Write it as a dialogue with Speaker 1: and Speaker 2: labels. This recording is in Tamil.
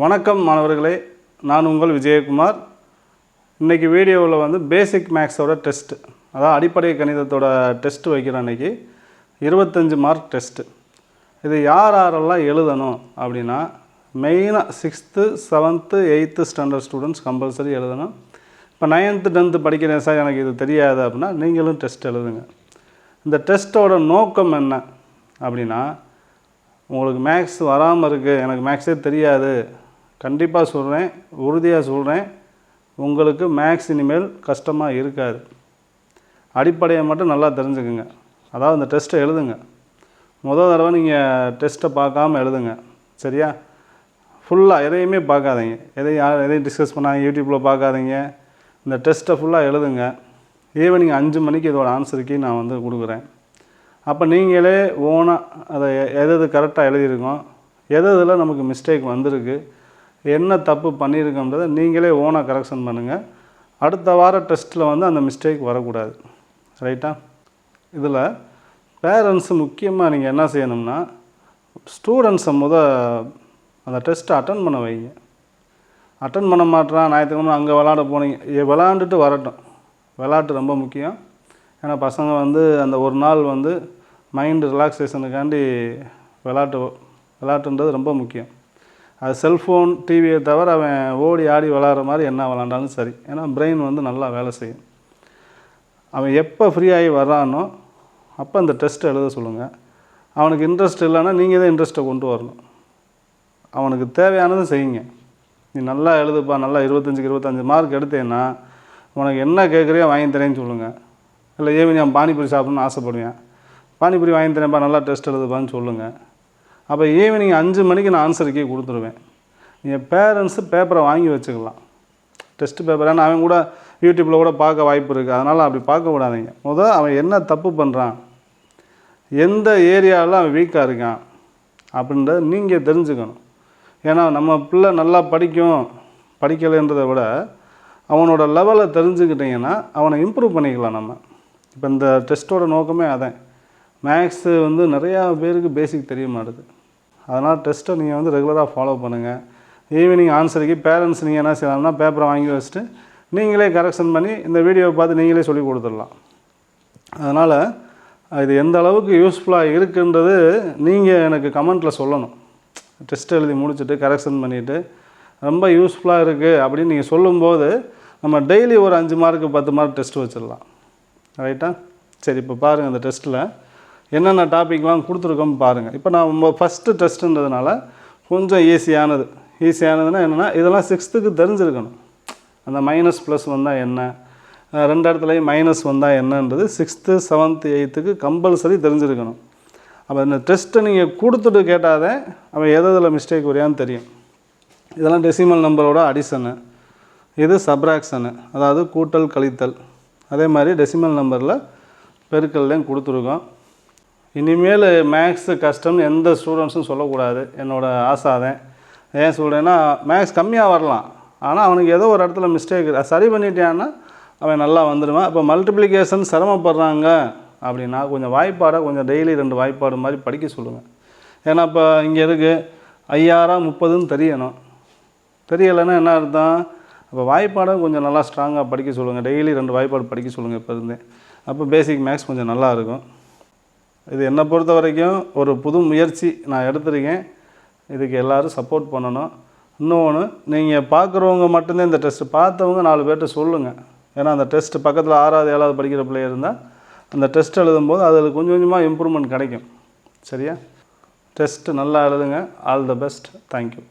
Speaker 1: வணக்கம் மாணவர்களே நான் உங்கள் விஜயகுமார். இன்றைக்கி வீடியோவில் வந்து பேசிக் மேக்ஸோட டெஸ்ட் அதாவது அடிப்படை கணிதத்தோட டெஸ்ட் வைக்கிறேன் அன்றைக்கி இருபத்தஞ்சி மார்க் டெஸ்ட்டு இது யார் யாரெல்லாம் எழுதணும் அப்படின்னா மெயினாக sixth seventh eighth standard students compulsory எழுதணும். இப்போ நைன்த்து டென்த்து படிக்கிறேன் சார் எனக்கு இது தெரியாது அப்படின்னா நீங்களும் டெஸ்ட் எழுதுங்க. இந்த டெஸ்ட்டோட நோக்கம் என்ன அப்படின்னா உங்களுக்கு மேக்ஸ் வராமல் இருக்குது எனக்கு மேக்ஸே தெரியாது கண்டிப்பாக சொல்கிறேன் உறுதியாக சொல்கிறேன் உங்களுக்கு மேக்ஸ் இனிமேல் கஷ்டமாக இருக்காது. அடிப்படையை மட்டும் நல்லா தெரிஞ்சுக்குங்க. அதாவது இந்த டெஸ்ட்டை எழுதுங்க. முதல் தடவை நீங்கள் டெஸ்ட்டை பார்க்காம எழுதுங்க. சரியா? ஃபுல்லாக எதையுமே பார்க்காதீங்க. எதையும் யார் எதையும் டிஸ்கஸ் பண்ணாங்க யூடியூப்பில் பார்க்காதீங்க. இந்த டெஸ்ட்டை ஃபுல்லாக எழுதுங்க. ஈவினிங் அஞ்சு மணிக்கு இதோட ஆன்சருக்கு நான் வந்து கொடுக்குறேன். அப்போ நீங்களே ஓனாக அதை எ- எது எது கரெக்டாக எழுதியிருக்கோம். எது எதில் நமக்கு மிஸ்டேக் வந்திருக்கு. என்ன தப்பு பண்ணியிருக்கோன்றதை நீங்களே ஓனாக கரெக்ஷன் பண்ணுங்கள் அடுத்த வார டெஸ்ட்டில் வந்து அந்த மிஸ்டேக் வரக்கூடாது. ரைட்டா இதில் பேரண்ட்ஸு முக்கியமாக நீங்கள் என்ன செய்யணும்னா ஸ்டூடெண்ட்ஸை முத அந்த டெஸ்ட்டை அட்டன் பண்ண வைங்க. அட்டன் பண்ண மாட்றான் ஞாயிற்றுக்கிழமை அங்கே விளாட போனீங்க. விளாண்டுட்டு வரட்டும். விளாட்டு ரொம்ப முக்கியம். ஏன்னா பசங்க வந்து அந்த ஒரு நாள் வந்து மைண்டு ரிலாக்ஸேஷனுக்காண்டி விளாட்டு விளாட்டுன்றது ரொம்ப முக்கியம். அது செல்ஃபோன் டிவியை தவிர அவன் ஓடி ஆடி விளாட்ற மாதிரி என்ன விளாண்டாலும் சரி. ஏன்னா பிரெயின் வந்து நல்லா வேலை செய்யும். அவன் எப்போ ஃப்ரீயாகி வர்றானோ அப்போ அந்த டெஸ்ட்டை எழுத சொல்லுங்கள் அவனுக்கு இன்ட்ரெஸ்ட் இல்லைன்னா நீங்கள் தான் இன்ட்ரெஸ்ட்டை கொண்டு வரணும். அவனுக்கு தேவையானதை செய்யுங்க. நீ நல்லா எழுதுப்பா நல்லா இருபத்தஞ்சுக்கு இருபத்தஞ்சு மார்க் எடுத்தேன்னா உனக்கு என்ன கேட்குறியோ வாங்கி தரேன்னு சொல்லுங்கள் இல்லை ஈவினிங் அவன் பானிபூரி சாப்பிட்ணுன்னு ஆசைப்படுவேன் பானிபூரி வாங்கி தரேன்ப்பா நல்லா டெஸ்ட் எழுதுப்பான்னு சொல்லுங்கள் அப்போ ஈவினிங் அஞ்சு மணிக்கு நான் ஆன்சர் கீ கொடுத்துருவேன். என் பேரண்ட்ஸு பேப்பரை வாங்கி வச்சுக்கலாம். டெஸ்ட் பேப்பர் ஏன்னா அவன் கூட யூடியூப்பில் கூட பார்க்க வாய்ப்பு இருக்குது அதனால் அப்படி பார்க்க விடாதீங்க முதல் அவன் என்ன தப்பு பண்ணுறான் எந்த ஏரியாவில் அவன் வீக்காக இருக்கான்? அப்படின்றத நீங்கள் தெரிஞ்சுக்கணும். ஏன்னா நம்ம பிள்ளை நல்லா படிக்கும் படிக்கலைன்றதை விட அவனோட லெவலை தெரிஞ்சுக்கிட்டிங்கன்னா அவனை இம்ப்ரூவ் பண்ணிக்கலாம் நம்ம. இப்போ இந்த டெஸ்ட்டோட நோக்கமே அதான். மேக்ஸு வந்து நிறையா பேருக்கு பேசிக் தெரிய மாட்டுது. அதனால் டெஸ்ட்டை நீங்கள் வந்து ரெகுலராக ஃபாலோ பண்ணுங்கள் ஈவினிங் ஆன்சருக்கு பேரண்ட்ஸ் நீங்கள் என்ன செய்யலாம்னா பேப்பரை வாங்கி வச்சுட்டு நீங்களே கரெக்ஷன் பண்ணி இந்த வீடியோவை பார்த்து நீங்களே சொல்லி கொடுத்துடலாம். அதனால் இது எந்த அளவுக்கு யூஸ்ஃபுல்லாக இருக்குன்றது நீங்கள் எனக்கு கமெண்ட்டில் சொல்லணும். டெஸ்ட் எழுதி முடிச்சுட்டு கரெக்ஷன் பண்ணிவிட்டு ரொம்ப யூஸ்ஃபுல்லாக இருக்குது அப்படின்னு நீங்கள் சொல்லும்போது நம்ம டெய்லி ஒரு அஞ்சு மார்க்கு பத்து மார்க் டெஸ்ட் வச்சிடலாம். ரைட்டா சரி இப்போ பாருங்கள் அந்த டெஸ்ட்டில் என்னென்ன டாபிக்லாம் கொடுத்துருக்கோம் பாருங்கள் இப்போ நான் ஃபஸ்ட்டு டெஸ்ட்டுன்றதுனால கொஞ்சம் ஈஸியானது ஈஸியானதுன்னா என்னென்னா இதெல்லாம் சிக்ஸ்த்துக்கு தெரிஞ்சிருக்கணும். அந்த மைனஸ் ப்ளஸ் வந்தால் என்ன? ரெண்டு இடத்துலையும் மைனஸ் வந்தால் என்னன்றது சிக்ஸ்த்து செவன்த்து எயித்துக்கு கம்பல்சரி தெரிஞ்சிருக்கணும். அப்போ இந்த டெஸ்ட்டை நீங்கள் கொடுத்துட்டு கேட்டாதே அவன் எது எதில் மிஸ்டேக் வரையான்னு தெரியும். இதெல்லாம் டெசிமல் நம்பரோட அடிஷனு இது சப்ராக்ஷனு அதாவது கூட்டல் கழித்தல். அதே மாதிரி டெசிமல் நம்பரில் பெருக்கல்லையும் கொடுத்துருக்கோம். இனிமேல் மேக்ஸு கஷ்டம்னு எந்த ஸ்டூடெண்ட்ஸும் சொல்லக்கூடாது. என்னோட அதன். ஏன் சொல்கிறேன்னா மேக்ஸ் கம்மியாக வரலாம். ஆனால் அவனுக்கு ஏதோ ஒரு இடத்துல மிஸ்டேக் சரி பண்ணிட்டான்னா அவன் நல்லா வந்துடுவான். இப்போ மல்டிப்ளிகேஷன் சிரமப்படுறாங்க அப்படின்னா கொஞ்சம் வாய்ப்பாடை கொஞ்சம் டெய்லி ரெண்டு வாய்ப்பாடு மாதிரி படிக்க சொல்லுங்கள் ஏன்னா இப்போ இங்கே இருக்குது ஐயாயிரம் முப்பதுன்னு தெரியணும். தெரியலைன்னா என்ன அர்த்தம்? அப்போ வாய்ப்பாடை கொஞ்சம் நல்லா ஸ்ட்ராங்காக படிக்க சொல்லுங்கள் டெய்லி ரெண்டு வாய்ப்பாடு படிக்க சொல்லுங்கள் இப்போ இருந்தே. அப்போ பேசிக் மேக்ஸ் கொஞ்சம் நல்லா இருக்கும். இது என்னை பொறுத்த வரைக்கும் ஒரு புது முயற்சி நான் எடுத்திருக்கேன். இதுக்கு எல்லோரும் சப்போர்ட் பண்ணணும். இன்னொன்று நீங்கள் பார்க்குறவங்க மட்டும்தான் இந்த டெஸ்ட்டு பார்த்தவங்க நாலு பேர்கிட்ட சொல்லுங்கள் ஏன்னா அந்த டெஸ்ட்டு பக்கத்தில் ஆறாவது ஏழாவது படிக்கிற பிள்ளைய இருந்தால் அந்த டெஸ்ட் எழுதும்போது அதில் கொஞ்சம் கொஞ்சமாக இம்ப்ரூவ்மெண்ட் கிடைக்கும். சரியா? டெஸ்ட்டு நல்லா எழுதுங்க. All the best thank you